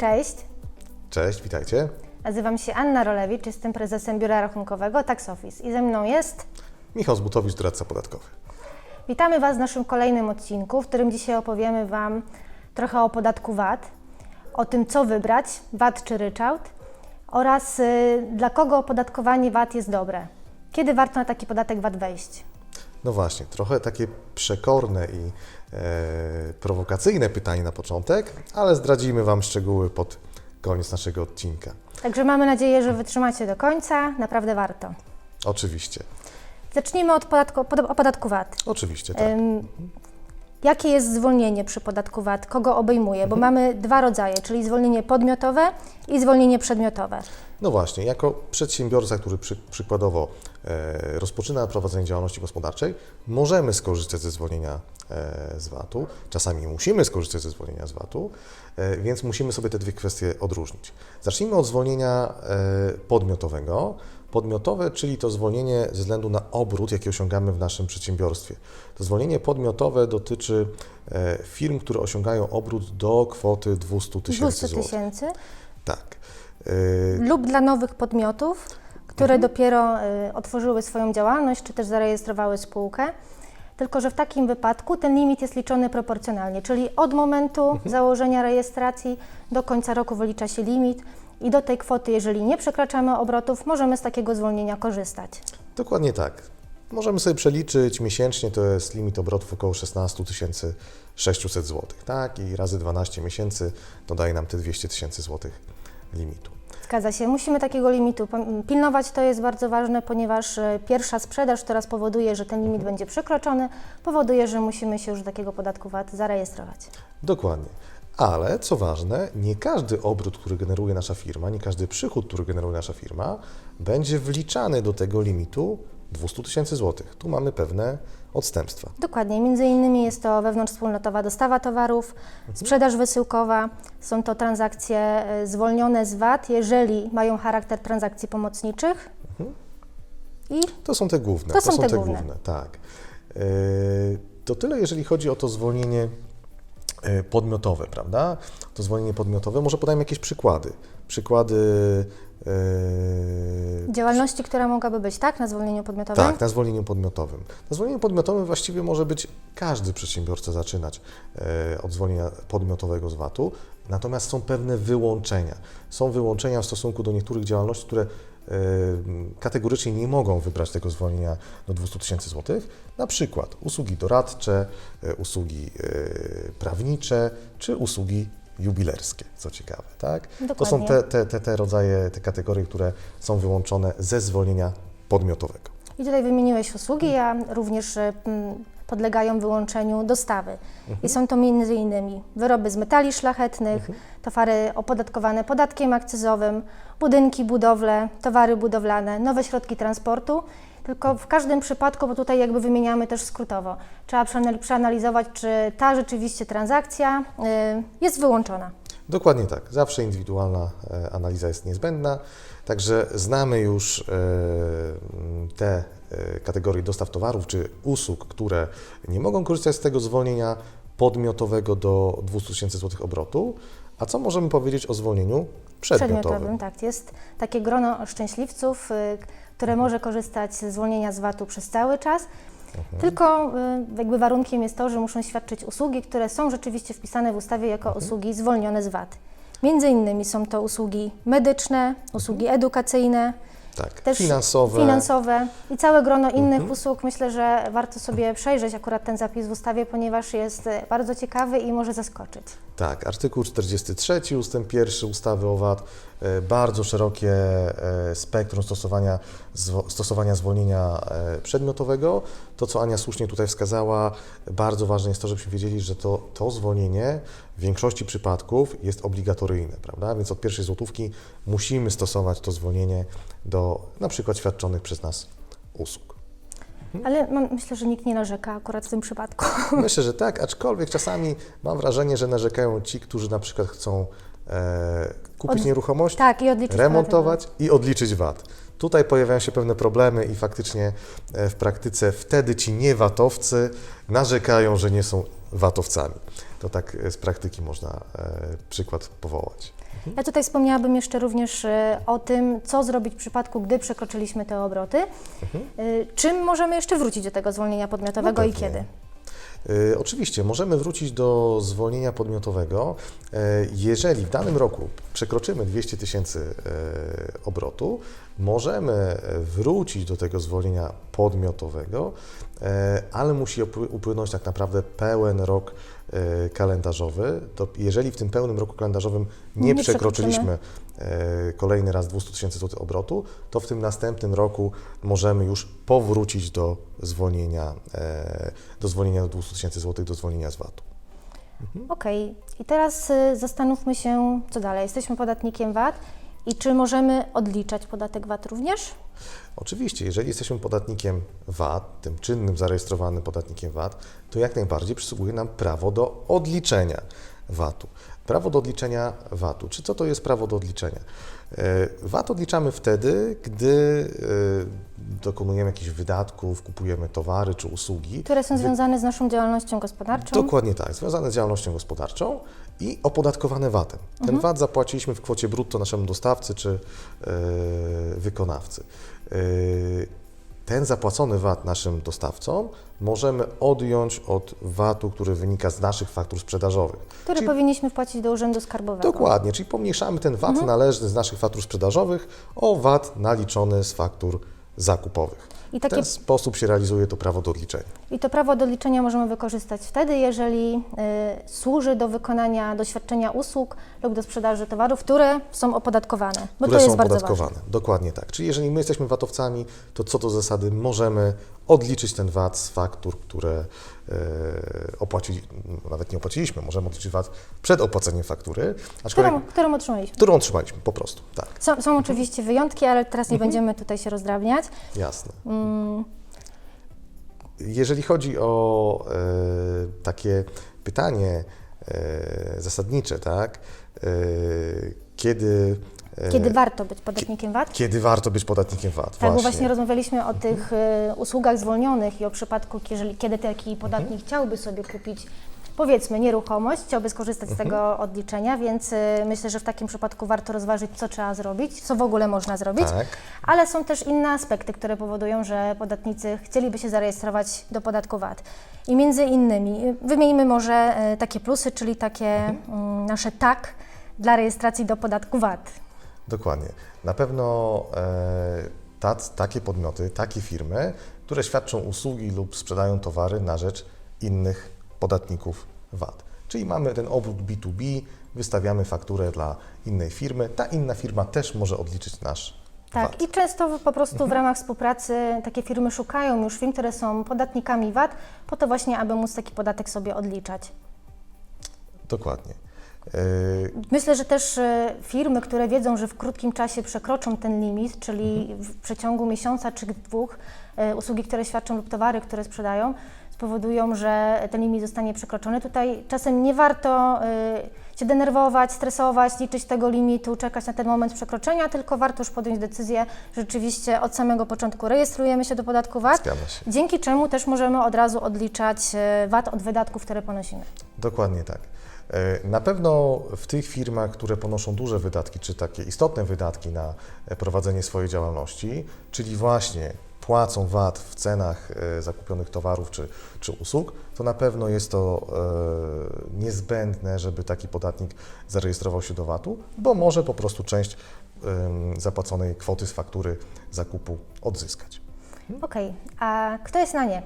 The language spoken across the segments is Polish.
Cześć, Cześć, witajcie. nazywam się Anna Rolewicz, jestem prezesem Biura Rachunkowego Tax Office i ze mną jest... Michał Zbutowicz, doradca podatkowy. Witamy Was w naszym kolejnym odcinku, w którym dzisiaj opowiemy Wam trochę o podatku VAT, o tym co wybrać, VAT czy ryczałt oraz y, dla kogo opodatkowanie VAT jest dobre. Kiedy warto na taki podatek VAT wejść? No właśnie, trochę takie przekorne i prowokacyjne pytanie na początek, ale zdradzimy Wam szczegóły pod koniec naszego odcinka. Także mamy nadzieję, że wytrzymacie do końca, naprawdę warto. Oczywiście, Zacznijmy od podatku, pod- o podatku VAT. oczywiście, tak. Ym, Jakie jest zwolnienie przy podatku VAT? Kogo obejmuje? Bo mamy dwa rodzaje, czyli zwolnienie podmiotowe i zwolnienie przedmiotowe. No właśnie, jako przedsiębiorca, który przy, przykładowo e, rozpoczyna prowadzenie działalności gospodarczej, możemy skorzystać ze zwolnienia e, z VAT-u. Czasami musimy skorzystać ze zwolnienia z VAT-u, e, więc musimy sobie te dwie kwestie odróżnić. Zacznijmy od zwolnienia e, podmiotowego. Podmiotowe, czyli to zwolnienie ze względu na obrót, jaki osiągamy w naszym przedsiębiorstwie. To zwolnienie podmiotowe dotyczy e, firm, które osiągają obrót do kwoty 200 tysięcy 200 złotych. tysięcy Tak. E, lub dla nowych podmiotów, które dopiero y, otworzyły swoją działalność, czy też zarejestrowały spółkę. Tylko, że w takim wypadku ten limit jest liczony proporcjonalnie, czyli od momentu założenia rejestracji do końca roku wylicza się limit i do tej kwoty, jeżeli nie przekraczamy obrotów, możemy z takiego zwolnienia korzystać. Dokładnie tak. Możemy sobie przeliczyć miesięcznie, to jest limit obrotów około 16 600 zł, tak? I razy 12 miesięcy to daje nam te 200 tysięcy złotych limitu. Zgadza się. Musimy takiego limitu pilnować. To jest bardzo ważne, ponieważ e, pierwsza sprzedaż, która spowoduje, że ten limit będzie przekroczony, powoduje, że musimy się już do takiego podatku VAT zarejestrować. Dokładnie. Ale co ważne, nie każdy obrót, który generuje nasza firma, nie każdy przychód, który generuje nasza firma, będzie wliczany do tego limitu 200 tysięcy złotych. Tu mamy pewne odstępstwa. Dokładnie. Między innymi jest to wewnątrzwspólnotowa dostawa towarów, sprzedaż wysyłkowa. Są to transakcje e, zwolnione z VAT, jeżeli mają charakter transakcji pomocniczych. I To są te główne. To są te główne. tak. Yy, To tyle, jeżeli chodzi o to zwolnienie yy, podmiotowe, prawda? To zwolnienie podmiotowe. Może podajmy jakieś przykłady. Przykłady. Yy, działalności, która mogłaby być, tak, na zwolnieniu podmiotowym? tak, na zwolnieniu podmiotowym. Na zwolnieniu podmiotowym właściwie może być każdy przedsiębiorca zaczynać e, od zwolnienia podmiotowego z VAT-u, natomiast są pewne wyłączenia. Są wyłączenia w stosunku do niektórych działalności, które e, kategorycznie nie mogą wybrać tego zwolnienia do 200 tysięcy złotych, na przykład usługi doradcze, usługi prawnicze czy usługi jubilerskie, co ciekawe, tak? To są Dokładnie. te, te, te, te rodzaje, te kategorie, które są wyłączone ze zwolnienia podmiotowego. I tutaj wymieniłeś usługi, a również y, podlegają wyłączeniu dostawy. I są to między innymi wyroby z metali szlachetnych, towary opodatkowane podatkiem akcyzowym, budynki, budowle, towary budowlane, nowe środki transportu. Tylko w każdym przypadku, bo tutaj jakby wymieniamy też skrótowo, trzeba przeanal- przeanalizować, czy ta rzeczywiście transakcja y, jest wyłączona. Dokładnie tak. Zawsze indywidualna e, analiza jest niezbędna. Także znamy już e, te e, kategorie dostaw towarów czy usług, które nie mogą korzystać z tego zwolnienia podmiotowego do 200 tysięcy złotych obrotu. A co możemy powiedzieć o zwolnieniu przedmiotowym? tak. Jest takie grono szczęśliwców, y, które może korzystać ze zwolnienia z VAT-u przez cały czas. Tylko y, jakby warunkiem jest to, że muszą świadczyć usługi, które są rzeczywiście wpisane w ustawie jako usługi zwolnione z VAT. Między innymi są to usługi medyczne, usługi edukacyjne, Tak, finansowe. finansowe i całe grono innych usług. Myślę, że warto sobie przejrzeć akurat ten zapis w ustawie, ponieważ jest y, bardzo ciekawy i może zaskoczyć. Tak, artykuł 43 ustęp 1 ustawy o VAT, bardzo szerokie e, spektrum stosowania, stosowania zwolnienia e, przedmiotowego. To, co Ania słusznie tutaj wskazała, bardzo ważne jest to, żebyśmy wiedzieli, że to, to zwolnienie w większości przypadków jest obligatoryjne, prawda? Więc od pierwszej złotówki musimy stosować to zwolnienie do na przykład świadczonych przez nas usług. Ale mam, myślę, że nikt nie narzeka akurat w tym przypadku. Myślę, że tak, aczkolwiek czasami mam wrażenie, że narzekają ci, którzy na przykład chcą e, kupić Od- nieruchomość, Tak, i remontować i odliczyć VAT. Tutaj pojawiają się pewne problemy i faktycznie e, w praktyce wtedy ci nie-VAT-owcy narzekają, że nie są VAT-owcami. To tak e, z praktyki można e, przykład powołać. Ja tutaj wspomniałabym jeszcze również e, o tym, co zrobić w przypadku, gdy przekroczyliśmy te obroty. E, Czym możemy jeszcze wrócić do tego zwolnienia podmiotowego No i kiedy? Y, Oczywiście, możemy wrócić do zwolnienia podmiotowego, e, jeżeli w danym roku przekroczymy 200 tysięcy e, obrotu, możemy e, wrócić do tego zwolnienia podmiotowego, e, ale musi upły- upłynąć tak naprawdę pełen rok e, kalendarzowy. To jeżeli w tym pełnym roku kalendarzowym nie, Nie przekroczyliśmy e, kolejny raz 200 tysięcy złotych obrotu, to w tym następnym roku możemy już powrócić do zwolnienia, e, do zwolnienia do 200 tysięcy złotych, do zwolnienia z VAT-u. Okej, i teraz y, zastanówmy się, co dalej. Jesteśmy podatnikiem VAT i czy możemy odliczać podatek VAT również? Oczywiście, jeżeli jesteśmy podatnikiem VAT, tym czynnym zarejestrowanym podatnikiem VAT, to jak najbardziej przysługuje nam prawo do odliczenia VAT-u. Prawo do odliczenia VAT-u. Czy co to jest prawo do odliczenia? E, VAT odliczamy wtedy, gdy e, dokonujemy jakichś wydatków, kupujemy towary czy usługi. Które są związane z naszą działalnością gospodarczą? Dokładnie tak, związane z działalnością gospodarczą i opodatkowane VAT-em. Ten VAT zapłaciliśmy w kwocie brutto naszemu dostawcy czy e, wykonawcy. Ten zapłacony VAT naszym dostawcom możemy odjąć od VAT-u, który wynika z naszych faktur sprzedażowych. Które Czyli- powinniśmy wpłacić do Urzędu Skarbowego. Dokładnie, czyli pomniejszamy ten VAT należny z naszych faktur sprzedażowych o VAT naliczony z faktur zakupowych. I W takie ten sposób się realizuje to prawo do odliczenia. I to prawo do odliczenia możemy wykorzystać wtedy, jeżeli y, służy do wykonania, do świadczenia usług lub do sprzedaży towarów, które są opodatkowane, bo które to jest są bardzo opodatkowane. ważne. Dokładnie tak. Czyli jeżeli my jesteśmy VAT-owcami, to co do zasady możemy odliczyć ten VAT z faktur, które e, opłacili, nawet nie opłaciliśmy, możemy odliczyć VAT przed opłaceniem faktury, Którą, którą otrzymaliśmy. którą otrzymaliśmy po prostu. Tak, Są, są oczywiście wyjątki, ale teraz nie będziemy tutaj się rozdrabniać. jasne. Mm, Jeżeli chodzi o e, takie pytanie e, zasadnicze, tak, e, kiedy, e, kiedy warto być podatnikiem VAT? kiedy warto być podatnikiem VAT? Tak, bo właśnie rozmawialiśmy o tych y, usługach zwolnionych i o przypadku, kiedy taki podatnik chciałby sobie kupić, powiedzmy, nieruchomość, chciałby skorzystać z tego odliczenia, więc y, myślę, że w takim przypadku warto rozważyć, co trzeba zrobić, co w ogóle można zrobić. Tak. Ale są też inne aspekty, które powodują, że podatnicy chcieliby się zarejestrować do podatku VAT. I między innymi y, wymieńmy może y, takie plusy, czyli takie mm, nasze tak dla rejestracji do podatku VAT. Dokładnie. Na pewno e, tac, takie podmioty, takie firmy, które świadczą usługi lub sprzedają towary na rzecz innych podatników VAT. Czyli mamy ten obrót B2B, wystawiamy fakturę dla innej firmy, ta inna firma też może odliczyć nasz Tak, VAT. i często po prostu w ramach współpracy takie firmy szukają już firm, które są podatnikami VAT, po to właśnie, aby móc taki podatek sobie odliczać. Dokładnie. E, Myślę, że też e, firmy, które wiedzą, że w krótkim czasie przekroczą ten limit, czyli w przeciągu miesiąca czy dwóch, e, usługi, które świadczą lub towary, które sprzedają, spowodują, że ten limit zostanie przekroczony. Tutaj czasem nie warto e, się denerwować, stresować, liczyć tego limitu, czekać na ten moment przekroczenia, tylko warto już podjąć decyzję, że rzeczywiście od samego początku rejestrujemy się do podatku VAT, dzięki czemu też możemy od razu odliczać e, VAT od wydatków, które ponosimy. Dokładnie tak. E, Na pewno w tych firmach, które ponoszą duże wydatki, czy takie istotne wydatki na prowadzenie swojej działalności, czyli właśnie płacą VAT w cenach e, zakupionych towarów czy, czy usług, to na pewno jest to e, niezbędne, żeby taki podatnik zarejestrował się do VAT-u, bo może po prostu część zapłaconej kwoty z faktury zakupu odzyskać. Okej, a kto jest na nie?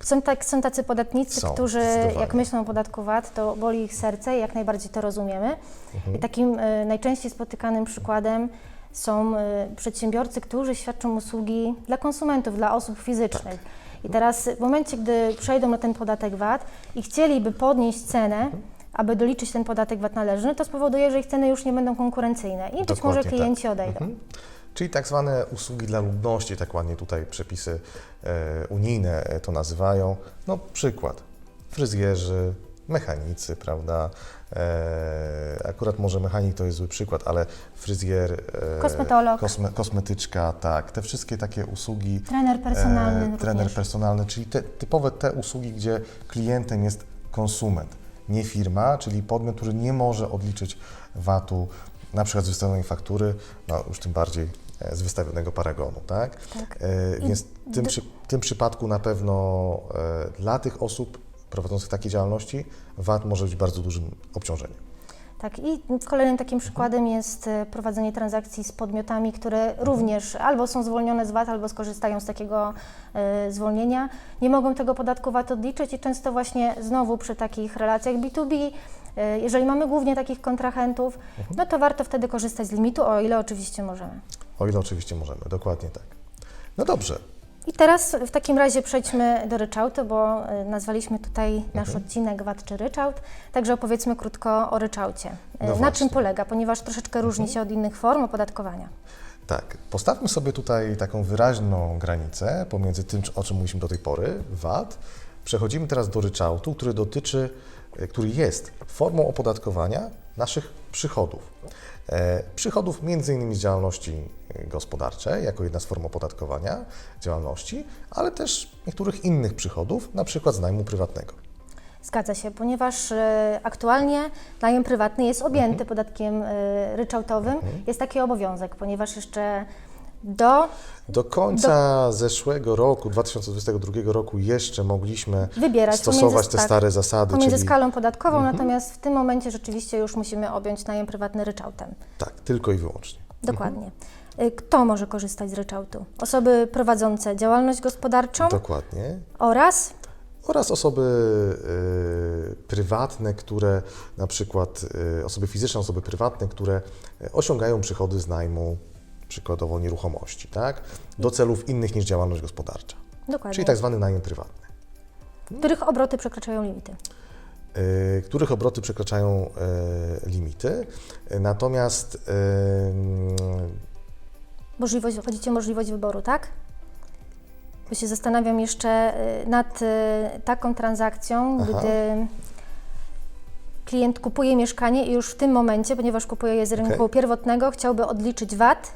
Są, tak, są tacy podatnicy, Są, którzy jak myślą o podatku VAT, to boli ich serce i jak najbardziej to rozumiemy. Mhm. I takim y, najczęściej spotykanym przykładem są y, przedsiębiorcy, którzy świadczą usługi dla konsumentów, dla osób fizycznych. Tak. I teraz w momencie, gdy przejdą na ten podatek VAT i chcieliby podnieść cenę, aby doliczyć ten podatek VAT należny, to spowoduje, że ich ceny już nie będą konkurencyjne i być Dokładnie może tak. klienci odejdą. Mhm. Czyli tak zwane usługi dla ludności, tak ładnie tutaj przepisy e, unijne e, to nazywają. No przykład, fryzjerzy, mechanicy, prawda? E, akurat może mechanik to jest zły przykład, ale fryzjer, e, Kosmetolog. kosme, kosmetyczka, tak, te wszystkie takie usługi. Trener personalny e, trener personalny, czyli te, typowe te usługi, gdzie klientem jest konsument, nie firma, czyli podmiot, który nie może odliczyć VAT-u na przykład z wystawionej faktury, no już tym bardziej e, z wystawionego paragonu, tak? Tak. E, Więc w tym, przy, tym przypadku na pewno e, dla tych osób prowadzących takie działalności VAT może być bardzo dużym obciążeniem. Tak, i kolejnym takim przykładem jest e, prowadzenie transakcji z podmiotami, które również albo są zwolnione z VAT, albo skorzystają z takiego e, zwolnienia. Nie mogą tego podatku VAT odliczyć i często właśnie znowu przy takich relacjach B2B, e, jeżeli mamy głównie takich kontrahentów, no to warto wtedy korzystać z limitu, o ile oczywiście możemy. O ile oczywiście możemy, dokładnie tak. No dobrze, I teraz w takim razie przejdźmy do ryczałtu, bo e, nazwaliśmy tutaj nasz odcinek VAT czy ryczałt, także opowiedzmy krótko o ryczałcie. E, No Na właśnie. czym polega, ponieważ troszeczkę różni się od innych form opodatkowania. tak. Postawmy sobie tutaj taką wyraźną granicę pomiędzy tym, o czym mówiliśmy do tej pory, VAT. Przechodzimy teraz do ryczałtu, który dotyczy, e, który jest formą opodatkowania naszych przychodów. E, przychodów między innymi z działalności e, gospodarczej, jako jedna z form opodatkowania działalności, ale też niektórych innych przychodów, na przykład z najmu prywatnego. Zgadza się, ponieważ e, aktualnie najem prywatny jest objęty Mhm. podatkiem ryczałtowym. Jest taki obowiązek, ponieważ jeszcze do Do końca zeszłego roku, 2022 roku, jeszcze mogliśmy wybierać stosować pomiędzy, te stare zasady, pomiędzy czyli skalą podatkową, Mhm. natomiast w tym momencie rzeczywiście już musimy objąć najem prywatny ryczałtem. tak, tylko i wyłącznie. Dokładnie. E, Kto może korzystać z ryczałtu? Osoby prowadzące działalność gospodarczą Dokładnie. oraz Oraz osoby y, prywatne, które na przykład y, osoby fizyczne, osoby prywatne, które y, osiągają przychody z najmu przykładowo nieruchomości, tak? Do celów innych niż działalność gospodarcza. dokładnie, Czyli tak zwany najem prywatny. których obroty przekraczają limity. y, których obroty przekraczają y, limity. Natomiast y, Możliwość, chodzi o możliwość wyboru, tak? Bo się zastanawiam jeszcze nad taką transakcją, Aha. gdy klient kupuje mieszkanie i już w tym momencie, ponieważ kupuje je z rynku Okej. pierwotnego, chciałby odliczyć VAT.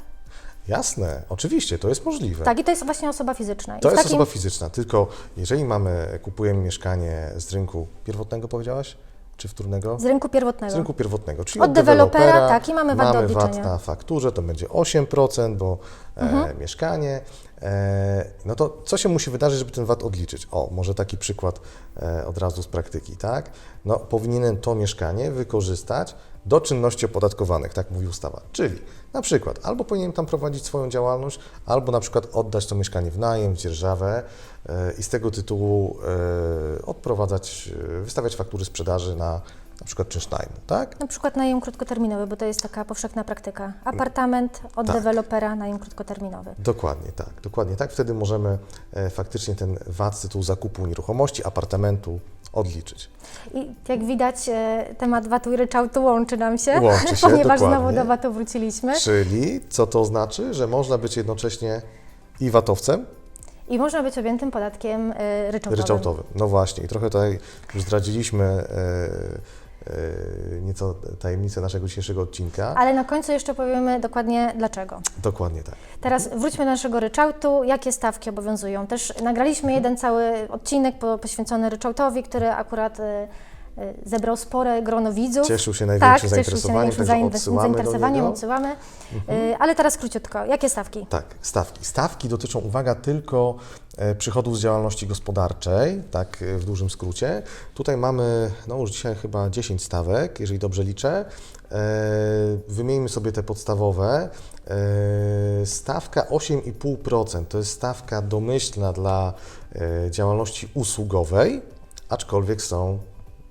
Jasne, oczywiście, to jest możliwe. Tak, i to jest właśnie osoba fizyczna. I To jest takim- osoba fizyczna, tylko jeżeli mamy, kupujemy mieszkanie z rynku pierwotnego, powiedziałaś, czy wtórnego? Z rynku pierwotnego. Z rynku pierwotnego, czyli Od od, dewelopera, tak, i mamy VAT do mamy VAT na fakturze, to będzie 8%, bo e, Mhm. mieszkanie. E, no to co się musi wydarzyć, żeby ten VAT odliczyć? O, może taki przykład e, od razu z praktyki, tak? No, powinienem to mieszkanie wykorzystać do czynności opodatkowanych, tak mówi ustawa. Czyli na przykład albo powinienem tam prowadzić swoją działalność, albo na przykład oddać to mieszkanie w najem, w dzierżawę e, i z tego tytułu e, odprowadzać, e, wystawiać faktury sprzedaży na na przykład czynsz najmu, tak? Na przykład najem krótkoterminowy, bo to jest taka powszechna praktyka. Apartament od Tak. dewelopera, najem krótkoterminowy. Dokładnie tak, dokładnie tak. Wtedy możemy e, faktycznie ten VAT z tytułu zakupu nieruchomości, apartamentu odliczyć. I jak widać, e, temat VAT-u i ryczałtu łączy nam się, Łączy się, ponieważ znowu dokładnie. do VAT-u wrócilimy. Czyli co to znaczy? Że można być jednocześnie i VAT-owcem, I można być objętym podatkiem e, ryczałtowym. ryczałtowym. No właśnie, i trochę tutaj już zdradziliśmy e, nieco tajemnicę naszego dzisiejszego odcinka. Ale na końcu jeszcze powiemy dokładnie dlaczego. Dokładnie tak. Teraz wróćmy do naszego ryczałtu. Jakie stawki obowiązują? Też nagraliśmy jeden cały odcinek po, poświęcony ryczałtowi, który akurat e, e, zebrał spore grono widzów. Cieszył się tak, największym cieszył się zainteresowaniem, największym odsyłamy do zainteresowaniem, niego. Mhm. odsyłamy. E, Ale teraz króciutko. Jakie stawki? Tak, stawki. Stawki dotyczą, uwaga, tylko e, przychodów z działalności gospodarczej, tak e, w dużym skrócie. Tutaj mamy, no już dzisiaj chyba 10 stawek, jeżeli dobrze liczę. E, Wymieńmy sobie te podstawowe. Stawka 8,5% to jest stawka domyślna dla działalności usługowej, aczkolwiek są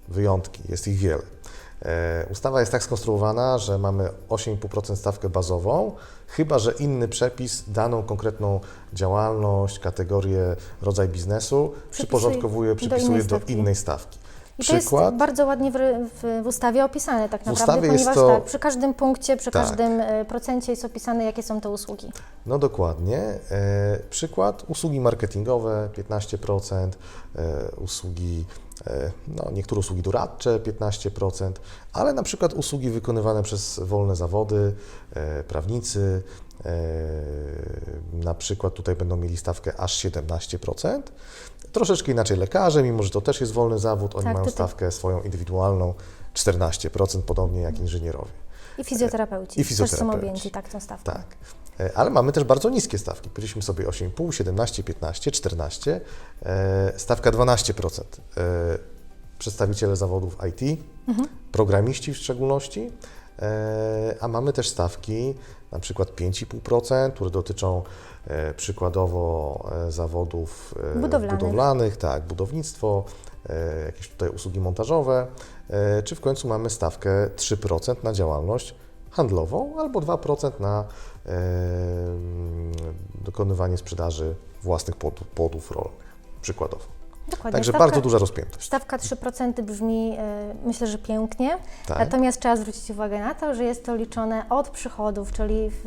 wyjątki, jest ich wiele. E, Ustawa jest tak skonstruowana, że mamy 8,5% stawkę bazową, chyba że inny przepis daną konkretną działalność, kategorię, rodzaj biznesu przyporządkowuje, przypisuje do innej stawki. I to jest Przykład, bardzo ładnie w, w, w ustawie opisane tak naprawdę, ustawie jest ponieważ to- tak, przy każdym punkcie, przy Tak. każdym e, procencie jest opisane, jakie są to usługi. no dokładnie. E, przykład, usługi marketingowe 15%, e, usługi, no niektóre usługi doradcze 15%, ale na przykład usługi wykonywane przez wolne zawody, e, prawnicy, e, na przykład tutaj będą mieli stawkę aż 17%. Troszeczkę inaczej lekarze, mimo że to też jest wolny zawód, oni Tak, mają stawkę swoją indywidualną 14%, podobnie jak inżynierowie. I fizjoterapeuci. I Też są fizjoterapeuci. objęci tak tą stawką. Tak. E, Ale mamy też bardzo niskie stawki. Powiedzieliśmy sobie 8,5, 17, 15, 14, e, stawka 12%. E, Przedstawiciele zawodów IT, programiści w szczególności, e, a mamy też stawki na przykład 5,5%, które dotyczą przykładowo zawodów Budowlanych. budowlanych, tak, budownictwo, jakieś tutaj usługi montażowe, czy w końcu mamy stawkę 3% na działalność handlową albo 2% na e, dokonywanie sprzedaży własnych płodów, płodów rolnych, przykładowo. Dokładnie. Także Stawka- bardzo duża rozpiętość. Stawka 3% brzmi, e, myślę, że pięknie, Tak. natomiast trzeba zwrócić uwagę na to, że jest to liczone od przychodów, czyli w,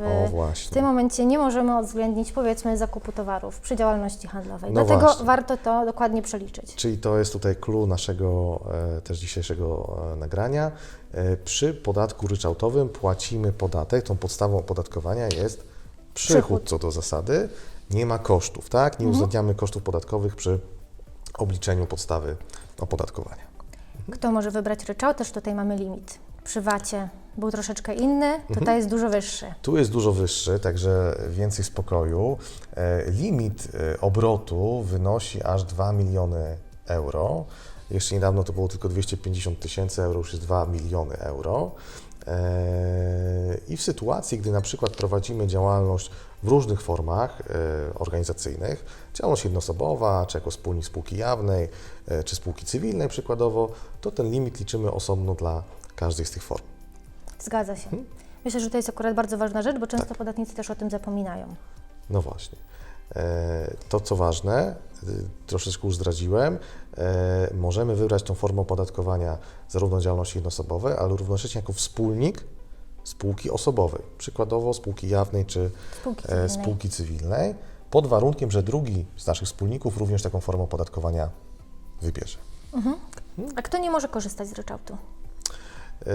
w tym momencie nie możemy uwzględnić, powiedzmy, zakupu towarów przy działalności handlowej. No Dlatego właśnie. warto to dokładnie przeliczyć. Czyli to jest tutaj clue naszego e, też dzisiejszego e, nagrania. Przy podatku ryczałtowym płacimy podatek, tą podstawą opodatkowania jest przychód, Przychód. co do zasady. Nie ma kosztów, tak? Nie uwzględniamy kosztów podatkowych przy obliczeniu podstawy opodatkowania. Kto może wybrać ryczałt? Też tutaj mamy limit. Przy VAT-ie był troszeczkę inny, tutaj jest dużo wyższy. Tu jest dużo wyższy, także więcej spokoju. E, Limit e, obrotu wynosi aż 2 miliony euro. Jeszcze niedawno to było tylko 250 tysięcy euro, już jest 2 miliony euro. E, I w sytuacji, gdy na przykład prowadzimy działalność w różnych formach e, organizacyjnych, działalność jednoosobowa, czy jako wspólnik spółki jawnej, e, czy spółki cywilnej przykładowo, to ten limit liczymy osobno dla każdej z tych form. Zgadza się. Mhm. Myślę, że to jest akurat bardzo ważna rzecz, bo często Tak. podatnicy też o tym zapominają. No właśnie. E, To, co ważne, troszeczkę już zdradziłem, możemy wybrać tą formę opodatkowania zarówno działalności jednoosobowej, ale równocześnie jako wspólnik spółki osobowej, przykładowo spółki jawnej czy Spółki e, cywilnej. spółki cywilnej, pod warunkiem, że drugi z naszych wspólników również taką formę opodatkowania wybierze. A kto nie może korzystać z ryczałtu? E,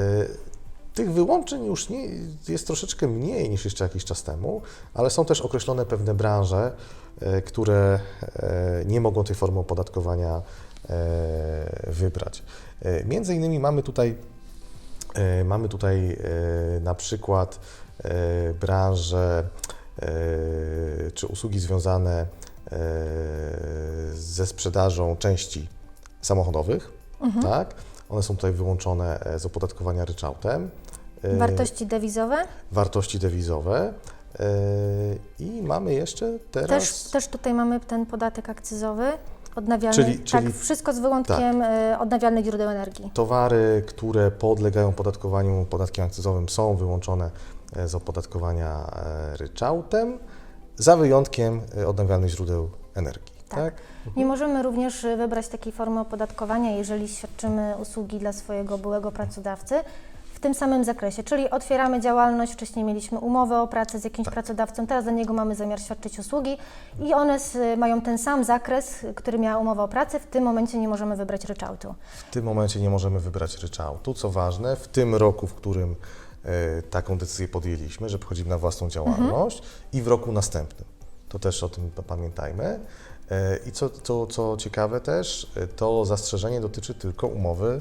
Tych wyłączeń już nie, jest troszeczkę mniej niż jeszcze jakiś czas temu, ale są też określone pewne branże, e, które e, nie mogą tej formy opodatkowania e, wybrać. E, Między innymi mamy tutaj, e, mamy tutaj e, na przykład e, branże e, czy usługi związane e, ze sprzedażą części samochodowych, tak? One są tutaj wyłączone e, z opodatkowania ryczałtem. E, Wartości dewizowe? Wartości dewizowe. E, I mamy jeszcze teraz... Też, też tutaj mamy ten podatek akcyzowy, odnawialny, Czyli- tak, czyli- wszystko z wyłączkiem y, odnawialnych źródeł energii. Towary, które podlegają podatkowaniu podatkiem akcyzowym są wyłączone e, z opodatkowania e, ryczałtem, za wyjątkiem e, odnawialnych źródeł energii. Tak. Tak. Nie możemy również wybrać takiej formy opodatkowania, jeżeli świadczymy usługi dla swojego byłego pracodawcy w tym samym zakresie, czyli otwieramy działalność, wcześniej mieliśmy umowę o pracę z jakimś pracodawcą, teraz dla niego mamy zamiar świadczyć usługi i one s- mają ten sam zakres, który miała umowa o pracę, w tym momencie nie możemy wybrać ryczałtu. W tym momencie nie możemy wybrać ryczałtu. Co ważne, w tym roku, w którym e, taką decyzję podjęliśmy, że przechodzimy na własną działalność i w roku następnym. To też o tym pa- pamiętajmy. E, I co, co, co ciekawe też, e, to zastrzeżenie dotyczy tylko umowy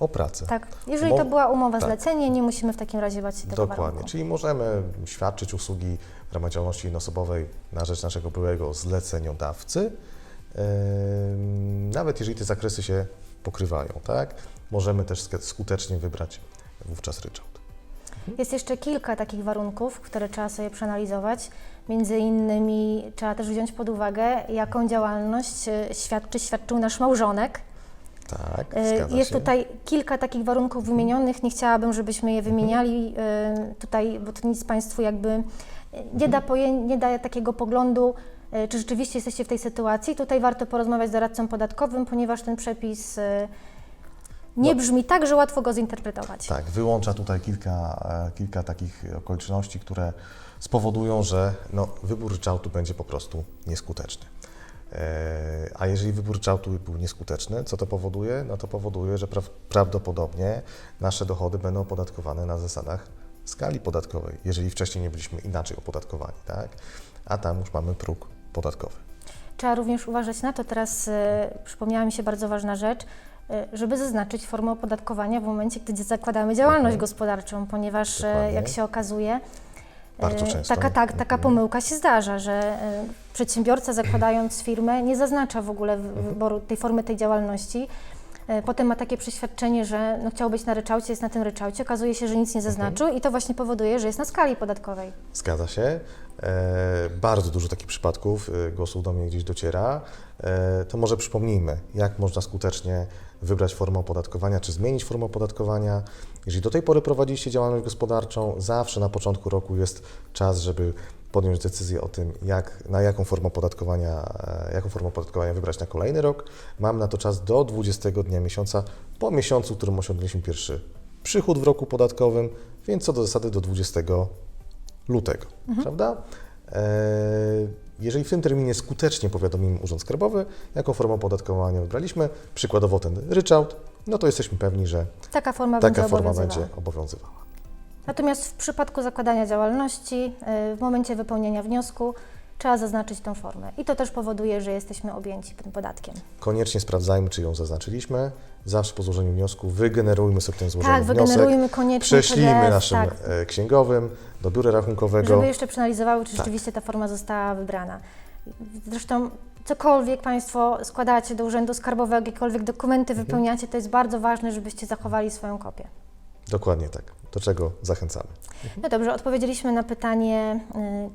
o pracę. Tak, jeżeli to była umowa tak. zlecenie, nie musimy w takim razie bać się tego Dokładnie, warunku. czyli możemy świadczyć usługi w ramach działalności jednoosobowej na rzecz naszego byłego zleceniodawcy, em, nawet jeżeli te zakresy się pokrywają, tak? Możemy też skutecznie wybrać wówczas ryczałt. Jest jeszcze kilka takich warunków, które trzeba sobie przeanalizować. Między innymi trzeba też wziąć pod uwagę, jaką działalność e, świadczy, świadczył nasz małżonek. Tak, zgadza Jest się. tutaj kilka takich warunków wymienionych. Nie chciałabym, żebyśmy je wymieniali e, tutaj, bo to nic Państwu jakby e, nie da, poję- nie da takiego poglądu, czy rzeczywiście jesteście w tej sytuacji. Tutaj warto porozmawiać z doradcą podatkowym, ponieważ ten przepis nie No. brzmi tak, że łatwo go zinterpretować. Tak, wyłącza tutaj kilka, e, kilka takich okoliczności, które spowodują, że no, wybór ryczałtu będzie po prostu nieskuteczny. E, A jeżeli wybór ryczałtu był nieskuteczny, co to powoduje? No to powoduje, że praw- prawdopodobnie nasze dochody będą opodatkowane na zasadach skali podatkowej, jeżeli wcześniej nie byliśmy inaczej opodatkowani, tak? A tam już mamy próg podatkowy. Trzeba również uważać na to, teraz e, przypomniała mi się bardzo ważna rzecz, y, żeby zaznaczyć formę opodatkowania w momencie, gdy zakładamy działalność gospodarczą, ponieważ. Dokładnie. jak się okazuje, Bardzo e, często. Taka, tak, taka Mhm. pomyłka się zdarza, że e, przedsiębiorca zakładając firmę nie zaznacza w ogóle Mhm. wyboru tej formy tej działalności. E, Potem ma takie przeświadczenie, że no, chciał być na ryczałcie, jest na tym ryczałcie, okazuje się, że nic nie Mhm. zaznaczył i to właśnie powoduje, że jest na skali podatkowej. Zgadza się. E, bardzo dużo takich przypadków e, głosów do mnie gdzieś dociera. E, to może przypomnijmy, jak można skutecznie wybrać formę opodatkowania, czy zmienić formę opodatkowania. Jeżeli do tej pory prowadziliście działalność gospodarczą, zawsze na początku roku jest czas, żeby podjąć decyzję o tym, jak, na jaką formę opodatkowania, jaką formę opodatkowania wybrać na kolejny rok. Mam na to czas do 20 dnia miesiąca, po miesiącu, w którym osiągnęliśmy pierwszy przychód w roku podatkowym, więc co do zasady do 20 lutego, prawda? E, Jeżeli w tym terminie skutecznie powiadomimy Urząd Skarbowy, jaką formę opodatkowania wybraliśmy, przykładowo ten ryczałt, no to jesteśmy pewni, że Taka forma taka będzie forma obowiązywała. będzie obowiązywała. Natomiast w przypadku zakładania działalności, y, w momencie wypełnienia wniosku, trzeba zaznaczyć tą formę. I to też powoduje, że jesteśmy objęci tym podatkiem. Koniecznie sprawdzajmy, czy ją zaznaczyliśmy. Zawsze po złożeniu wniosku wygenerujmy sobie ten złożony Tak, wniosek. wygenerujmy koniecznie Prześlijmy naszym tak. e, księgowym do biura rachunkowego. żeby jeszcze przeanalizowały, czy Tak. rzeczywiście ta forma została wybrana. Zresztą cokolwiek Państwo składacie do Urzędu Skarbowego, jakiekolwiek dokumenty Mhm. wypełniacie, to jest bardzo ważne, żebyście zachowali swoją kopię. Dokładnie tak. Do czego zachęcamy. No dobrze, odpowiedzieliśmy na pytanie,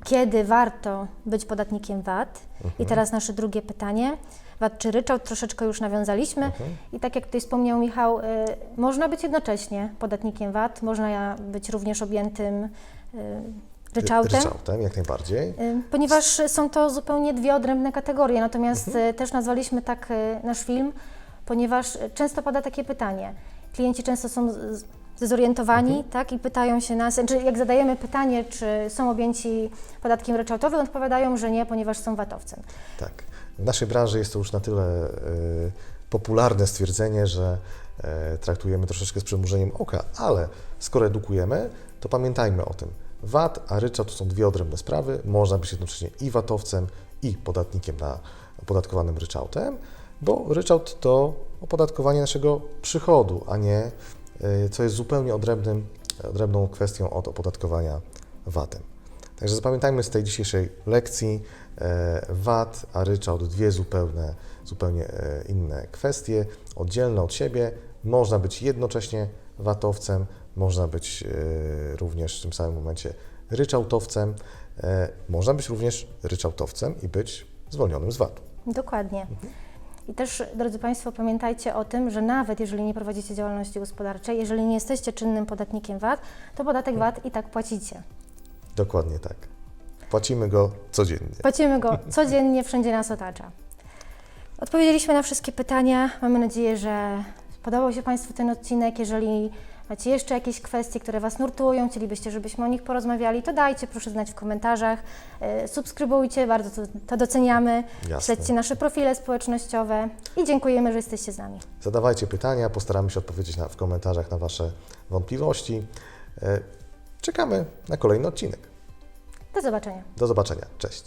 y, kiedy warto być podatnikiem VAT. Mhm. I teraz nasze drugie pytanie. VAT czy ryczałt? Troszeczkę już nawiązaliśmy. Mhm. I tak jak tutaj wspomniał Michał, y, można być jednocześnie podatnikiem VAT, można być również objętym ryczałtem. Ryczałtem, jak najbardziej. Y, Ponieważ są to zupełnie dwie odrębne kategorie, natomiast Mhm. y, też nazwaliśmy tak y, nasz film, ponieważ y, często pada takie pytanie. Klienci często są zdezorientowani Mhm. tak, i pytają się nas, czy jak zadajemy pytanie, czy są objęci podatkiem ryczałtowym, odpowiadają, że nie, ponieważ są VAT-owcem. Tak. W naszej branży jest to już na tyle popularne stwierdzenie, że e, traktujemy troszeczkę z przymrużeniem oka, ale skoro edukujemy, to pamiętajmy o tym. VAT, a ryczałt to są dwie odrębne sprawy. Można być jednocześnie i VAT-owcem, i podatnikiem na opodatkowanym ryczałtem, bo ryczałt to opodatkowanie naszego przychodu, a nie e, co jest zupełnie odrębnym, odrębną kwestią od opodatkowania VAT-em. Także zapamiętajmy z tej dzisiejszej lekcji e, VAT, a ryczałt dwie zupełnie, zupełnie e, inne kwestie, oddzielne od siebie. Można być jednocześnie VAT-owcem, można być e, również w tym samym momencie ryczałtowcem, e, można być również ryczałtowcem i być zwolnionym z VAT-u. Dokładnie. I też, drodzy Państwo, pamiętajcie o tym, że nawet jeżeli nie prowadzicie działalności gospodarczej, jeżeli nie jesteście czynnym podatnikiem VAT, to podatek VAT i tak płacicie. Dokładnie tak. Płacimy go codziennie. Płacimy go codziennie, wszędzie nas otacza. Odpowiedzieliśmy na wszystkie pytania. Mamy nadzieję, że podobał się Państwu ten odcinek. Jeżeli macie jeszcze jakieś kwestie, które Was nurtują, chcielibyście, żebyśmy o nich porozmawiali, to dajcie proszę znać w komentarzach. E, Subskrybujcie, bardzo to, to doceniamy. Jasne. Śledźcie nasze profile społecznościowe i dziękujemy, że jesteście z nami. Zadawajcie pytania, postaramy się odpowiedzieć na, w komentarzach na Wasze wątpliwości. E, Czekamy na kolejny odcinek. Do zobaczenia. Do zobaczenia. Cześć.